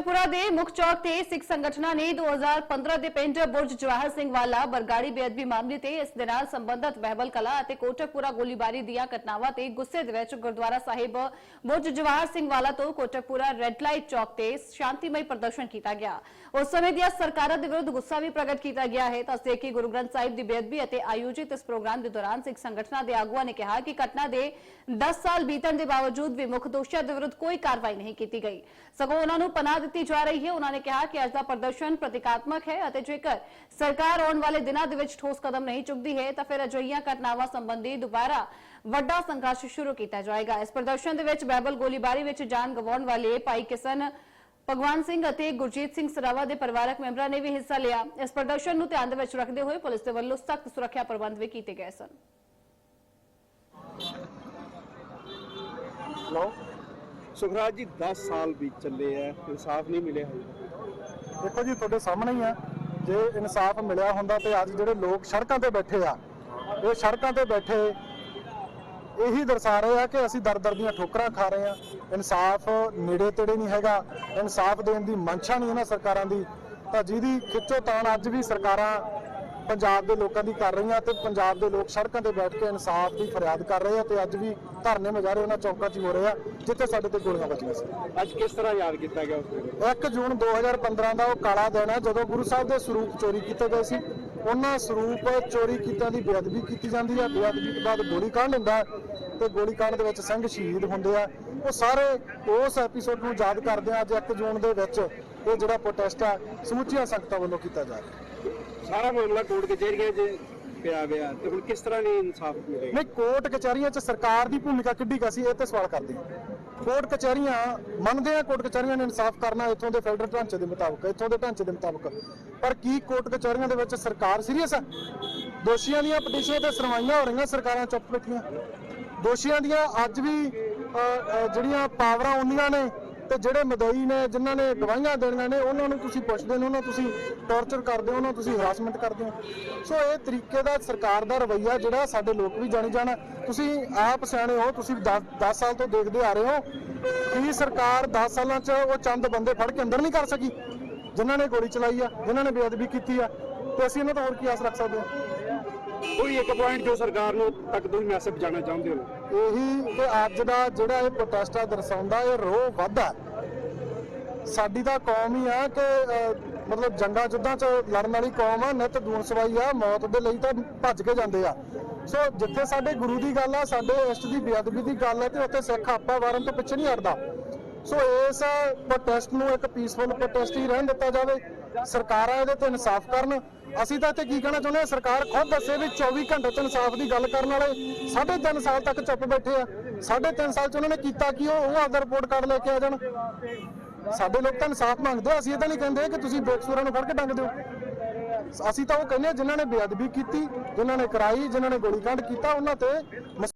ਕੋਟਕਪੁਰਾ ਦੇ ਮੁੱਖ ਚੌਕ ਤੇ ਸਿੱਖ ਸੰਗਠਨਾਂ ਨੇ 2015 ਦੇ ਪਿੰਡ ਬੁਰਜ ਜਵਾਹਰ ਸਿੰਘ ਵਾਲਾ ਬਰਗਾੜੀ ਬੇਅਦਬੀ ਮਾਮਲੇ ਤੇ ਇਸ ਦੇ ਨਾਲ ਸੰਬੰਧਤ ਬਹਿਬਲ ਕਲਾ ਅਤੇ ਕੋਟਕਪੁਰਾ ਗੋਲੀਬਾਰੀ ਦੀਆਂ ਘਟਨਾਵਾਂ ਤੇ ਗੁੱਸੇ ਦੇ ਵਿੱਚ ਗੁਰਦੁਆਰਾ ਸਾਹਿਬ ਬੁਰਜ ਜਵਾਹਰ ਸਿੰਘ ਵਾਲਾ ਤੋਂ ਕੋਟਕਪੁਰਾ ਰੈੱਡ ਲਾਈਟ ਚੌਕ ਤੇ ਸ਼ਾਂਤੀਮਈ ਪ੍ਰਦਰਸ਼ਨ ਕੀਤਾ ਗਿਆ। ਉਸ ਸਮੇਂ ਦੀਆਂ ਸਰਕਾਰਾਂ ਦੇ ਵਿਰੁੱਧ ਗੁੱਸਾ ਵੀ ਪ੍ਰਗਟ ਕੀਤਾ ਗਿਆ ਹੈ। ਦੱਸਦੇ ਕਿ ਗੁਰੂ ਗ੍ਰੰਥ ਸਾਹਿਬ ਦੀ ਬੇਅਦਬੀ ਅਤੇ ਆਯੋਜਿਤ ਇਸ ਪ੍ਰੋਗਰਾਮ ਦੇ ਦੌਰਾਨ ਸਿੱਖ ਸੰਗਠਨਾਂ ਦੇ ਆਗੂਆਂ ਨੇ ਕਿਹਾ ਕਿ ਘਟਨਾ ਦੇ 10 ਸਾਲ ਬੀਤਣ ਦੇ ਬਾਵਜੂਦ ਵੀ ਮੁੱਖ ਦੋਸ਼ੀਆਂ ਦੇ ਵਿਰੁੱਧ ਕੋਈ ਕਾਰਵਾਈ ਨਹੀਂ ਕੀਤੀ ਗਈ। ਸਗੋਂ ਉਹਨਾਂ ਨੂੰ ਪਨਾਹ ਦਿੱਤੀ ਜਾ ਰਹੀ ਹੈ। ਉਹਨਾਂ ਨੇ ਕਿਹਾ ਕਿ ਅੱਜ ਦਾ ਪ੍ਰਦਰਸ਼ਨ ਪ੍ਰਤੀਕਾਤਮਕ ਹੈ ਅਤੇ ਜੇਕਰ ਸਰਕਾਰ ਆਉਣ ਵਾਲੇ ਦਿਨਾਂ ਦੇ ਵਿੱਚ ਠੋਸ ਕਦਮ ਨਹੀਂ ਚੁੱਕਦੀ ਹੈ, ਤਾਂ ਫਿਰ ਅਜਿਹੀਆਂ ਘਟਨਾਵਾਂ ਸੰਬੰਧੀ ਦੁਬਾਰਾ ਵੱਡਾ ਸੰਘਰਸ਼ ਸ਼ੁਰੂ ਕੀਤਾ ਜਾਏਗਾ। ਇਸ ਪ੍ਰਦਰਸ਼ਨ ਦੇ ਵਿੱਚ ਬਾਈਬਲ ਗੋਲੀਬਾਰੀ ਵਿੱਚ ਜਾਨ ਗਵਾਉਣ ਵਾਲੇ ਭਾਈ ਕਿਸ਼ਨ ਭਗਵਾਨ ਸਿੰਘ ਅਤੇ ਗੁਰਜੀਤ ਸਿੰਘ ਸਰਾਵਾ ਦੇ ਪਰਿਵਾਰਕ ਮੈਂਬਰਾਂ ਨੇ ਵੀ ਹਿੱਸਾ ਲਿਆ। ਇਸ ਪ੍ਰਦਰਸ਼ਨ ਨੂੰ ਧਿਆਨ ਦੇ ਵਿੱਚ ਰੱਖਦੇ ਹੋਏ ਪੁਲਿਸ ਦੇ ਵੱਲੋਂ ਸਖਤ ਸੁਰੱਖਿਆ ਪ੍ਰਬੰਧ ਵੀ ਕੀਤੇ ਗਏ ਸਨ। ਲਓ ਸੁਖਰਾਜ ਜੀ 10 ਸਾਲ ਬੀਤ ਚੱਲੇ ਆ, ਇਨਸਾਫ ਨਹੀਂ ਮਿਲਿਆ ਹੋਊਗਾ ਦੇਖੋ ਜੀ, ਤੁਹਾਡੇ ਸਾਹਮਣੇ ਹੀ ਆ। ਜੇ ਇਨਸਾਫ ਮਿਲਿਆ ਹੁੰਦਾ ਤੇ ਅੱਜ ਜਿਹੜੇ ਲੋਕ ਸੜਕਾਂ ਤੇ ਬੈਠੇ ਆ, ਇਹ ਸੜਕਾਂ ਤੇ ਬੈਠੇ ਇਹੀ ਦਰਸਾ ਰਹੇ ਆ ਕਿ ਅਸੀਂ ਦਰ ਦਰ ਦੀਆਂ ਠੋਕਰਾਂ ਖਾ ਰਹੇ ਆ। ਇਨਸਾਫ ਨੇੜੇ ਤੇੜੇ ਨਹੀਂ ਹੈਗਾ, ਇਨਸਾਫ ਦੇਣ ਦੀ ਮੰਸ਼ਾ ਨਹੀਂ ਇਹਨਾਂ ਸਰਕਾਰਾਂ ਦੀ। ਤਾਂ ਜਿਹਦੀ ਖਿੱਚੋ ਤਾਣ ਅੱਜ ਵੀ ਸਰਕਾਰਾਂ ਪੰਜਾਬ ਦੇ ਲੋਕਾਂ ਦੀ ਕਰ ਰਹੀਆਂ ਤੇ ਪੰਜਾਬ ਦੇ ਲੋਕ ਸੜਕਾਂ ਤੇ ਬੈਠ ਕੇ ਇਨਸਾਫ ਦੀ ਫਰਿਆਦ ਕਰ ਰਹੇ ਆ ਤੇ ਅੱਜ ਵੀ ਧਰਨੇ ਮੁਜ਼ਾਹਰੇ ਉਹਨਾਂ ਚੌਕਾਂ 'ਚ ਹੀ ਰਹੇ ਆ ਜਿੱਥੇ ਸਾਡੇ ਤੇ ਗੋਲੀਆਂ ਵੱਜੀਆਂ ਸੀ। ਅੱਜ ਕਿਸ ਤਰ੍ਹਾਂ ਯਾਦ ਕੀਤਾ ਗਿਆ ਉਸ ਵੇਲੇ? 1 ਜੂਨ 2015 ਦਾ ਉਹ ਕਾਲਾ ਦਿਨ ਹੈ ਜਦੋਂ ਗੁਰੂ ਸਾਹਿਬ ਦੇ ਸਰੂਪ ਚੋਰੀ ਕੀਤੇ ਗਏ ਸੀ। ਉਹਨਾਂ ਸਰੂਪ ਚੋਰੀ ਕੀਤਿਆਂ ਦੀ ਬੇਅਦਬੀ ਕੀਤੀ ਜਾਂਦੀ ਹੈ ਬੇਅਦਬੀ ਤੋਂ ਬਾਅਦ ਗੋਲੀ ਕਾਂਡ ਹੁੰਦਾ ਤੇ ਗੋਲੀ ਕਾਂਡ ਦੇ ਵਿੱਚ ਸਿੰਘ ਸ਼ਹੀਦ ਹੁੰਦੇ ਆ। ਉਹ ਸਾਰੇ ਉਸ ਐਪੀਸੋਡ ਨੂੰ ਯਾਦ ਕਰਦੇ ਆ ਅੱਜ 1 ਜੂਨ ਦੇ ਵਿੱਚ ਇਹ ਜਿਹੜਾ ਪ੍ਰੋਟੈਸਟ ਆ ਸਮੁੱਚੀਆਂ ਸੰਗਤਾਂ ਵੱਲੋਂ ਕੀਤਾ ਜਾ ਰਿਹਾ। ਸਾਰਾ ਮਾਮਲਾ ਕੋਰਟ ਕਚਹਿਰੀਆਂ 'ਚ ਪਿਆ ਗਿਆ ਤੇ ਹੁਣ ਕਿਸ ਤਰ੍ਹਾਂ ਨਹੀਂ ਇਨਸਾਫ ਮਿਲੇਗਾ? ਨਹੀਂ ਕੋਰਟ ਕਚਹਿਰੀਆਂ 'ਚ ਸਰਕਾਰ ਦੀ ਭੂਮਿਕਾ ਕਿੱਡੀ ਕੁ ਸੀ ਇਹ ਤੇ ਸਵਾਲ ਕਰਦੇ ਹਾਂ। ਕੋਰਟ ਕਚਹਿਰੀਆਂ ਮੰਨਦੇ ਆ ਕੋਰਟ ਕਚਹਿਰੀਆਂ ਨੇ ਇਨਸਾਫ ਕਰਨਾ ਇੱਥੋਂ ਦੇ ਫੈਡਰਲ ਢਾਂਚੇ ਦੇ ਮੁਤਾਬਕ ਇੱਥੋਂ ਦੇ ਢਾਂਚੇ ਦੇ ਮੁਤਾਬਕ। ਪਰ ਕੀ ਕੋਰਟ ਕਚਹਿਰੀਆਂ ਦੇ ਵਿੱਚ ਸਰਕਾਰ ਸੀਰੀਅਸ ਹੈ ਦੋਸ਼ੀਆਂ ਦੀਆਂ ਪਟੀਸ਼ਨਾਂ ਤੇ ਸੁਣਵਾਈਆਂ ਹੋ ਰਹੀਆਂ ਸਰਕਾਰਾਂ ਚੁੱਪ ਬੈਠੀਆਂ। ਦੋਸ਼ੀਆਂ ਦੀਆਂ ਅੱਜ ਵੀ ਅ, ਅ, ਜਿਹੜੀਆਂ ਪਾਵਰਾਂ ਹੁੰਦੀਆਂ ਨੇ ਤੇ ਜਿਹੜੇ ਮਦਈ ਨੇ, ਜਿਨ੍ਹਾਂ ਨੇ ਗਵਾਹੀਆਂ ਦੇਣੀਆਂ ਨੇ, ਉਹਨਾਂ ਨੂੰ ਤੁਸੀਂ ਪੁੱਛਦੇ ਨੇ, ਉਹਨਾਂ ਤੁਸੀਂ ਟੌਰਚਰ ਕਰਦੇ ਹੋ, ਉਹਨਾਂ ਨੂੰ ਤੁਸੀਂ ਹਰਾਸਮੈਂਟ ਕਰਦੇ ਹੋ। ਸੋ ਇਹ ਤਰੀਕੇ ਦਾ ਸਰਕਾਰ ਦਾ ਰਵੱਈਆ ਜਿਹੜਾ, ਸਾਡੇ ਲੋਕ ਵੀ ਜਾਣੀ ਜਾਣ। ਤੁਸੀਂ ਆਪ ਸਿਆਣੇ ਹੋ, ਤੁਸੀਂ 10 ਸਾਲ ਤੋਂ ਦੇਖਦੇ ਆ ਰਹੇ ਹੋ ਕਿ ਸਰਕਾਰ 10 ਸਾਲਾਂ 'ਚ ਉਹ ਚੰਦ ਬੰਦੇ ਫੜ ਕੇ ਅੰਦਰ ਨਹੀਂ ਕਰ ਸਕੀ, ਜਿਨ੍ਹਾਂ ਨੇ ਗੋਲੀ ਚਲਾਈ ਆ, ਜਿਨ੍ਹਾਂ ਨੇ ਬੇਅਦਬੀ ਕੀਤੀ ਆ। ਤੇ ਅਸੀਂ ਇਹਨਾਂ ਤੋਂ ਹੋਰ ਕੀ ਆਸ ਰੱਖ ਸਕਦੇ ਹਾਂ? ਕੋਈ ਇੱਕ ਪੁਆਇੰਟ ਜੋ ਸਰਕਾਰ ਨੂੰ ਤੱਕ ਤੁਸੀਂ ਮੈਸੇਜ ਜਾਣਾ ਚਾਹੁੰਦੇ ਹੋ? ਇਹੀ ਕਿ ਅੱਜ ਦਾ ਜਿਹੜਾ ਇਹ ਪ੍ਰੋਟੈਸਟ ਦਰਸਾਉਂਦਾ, ਇਹ ਰੋਹ ਵਾਧਾ ਸਾਡੀ ਤਾਂ ਕੌਮ ਹੀ ਆ ਕਿ ਮਤਲਬ ਜੰਗਾਂ ਜੁੱਦਾਂ 'ਚ ਲੜਨ ਵਾਲੀ ਕੌਮ ਆ, ਨਿਤ ਦੂਨ ਸਵਾਈ ਆ, ਮੌਤ ਦੇ ਲਈ ਤਾਂ ਭੱਜ ਕੇ ਜਾਂਦੇ ਆ। ਸੋ ਜਿੱਥੇ ਸਾਡੇ ਗੁਰੂ ਦੀ ਗੱਲ ਆ, ਸਾਡੇ ਇਸ਼ਟ ਦੀ ਬੇਅਦਬੀ ਦੀ ਗੱਲ ਹੈ ਤੇ ਉੱਥੇ ਸਿੱਖ ਆਪਾ ਵਾਰਨ ਤੋਂ ਪਿੱਛੇ ਨਹੀਂ ਹਟਦਾ। ਸੋ ਇਸ ਪ੍ਰੋਟੈਸਟ ਨੂੰ ਇੱਕ ਪੀਸਫੁਲ ਪ੍ਰੋਟੈਸਟ ਹੀ ਰਹਿਣ ਦਿੱਤਾ ਜਾਵੇ। ਸਰਕਾਰਾਂ ਇਹਦੇ ਤੇ ਇਨਸਾਫ ਕਰਨ। ਅਸੀਂ ਤਾਂ ਇੱਥੇ ਕੀ ਕਹਿਣਾ ਚਾਹੁੰਦੇ ਹਾਂ, ਸਰਕਾਰ ਖੁਦ ਦੱਸੇ ਵੀ 24 ਘੰਟੇ ਚ ਇਨਸਾਫ ਦੀ ਗੱਲ ਕਰਨ ਵਾਲੇ 3.5 ਸਾਲ ਤੱਕ ਚੁੱਪ ਬੈਠੇ ਆ। 3.5 ਸਾਲ ਚ ਉਹਨਾਂ ਨੇ ਕੀਤਾ ਕੀ ਉਹ ਉਹ ਆਪਦਾ ਰਿਪੋਰਟ ਕਾਰਡ ਲੈ ਕੇ ਆ ਜਾਣ। ਸਾਡੇ ਲੋਕ ਤਾਂ ਇਨਸਾਫ ਮੰਗਦੇ ਆ, ਅਸੀਂ ਇਹ ਤਾਂ ਨਹੀਂ ਕਹਿੰਦੇ ਕਿ ਤੁਸੀਂ ਬੇਕਸੂਰਾਂ ਨੂੰ ਫੜ ਕੇ ਡੰਗ ਦਿਓ। ਅਸੀਂ ਤਾਂ ਉਹ ਕਹਿੰਦੇ ਆ, ਜਿਨ੍ਹਾਂ ਨੇ ਬੇਅਦਬੀ ਕੀਤੀ, ਜਿਨ੍ਹਾਂ ਨੇ ਕਰਾਈ, ਜਿਨ੍ਹਾਂ ਨੇ ਗੋਲੀकांड ਕੀਤਾ, ਉਹਨਾਂ ਤੇ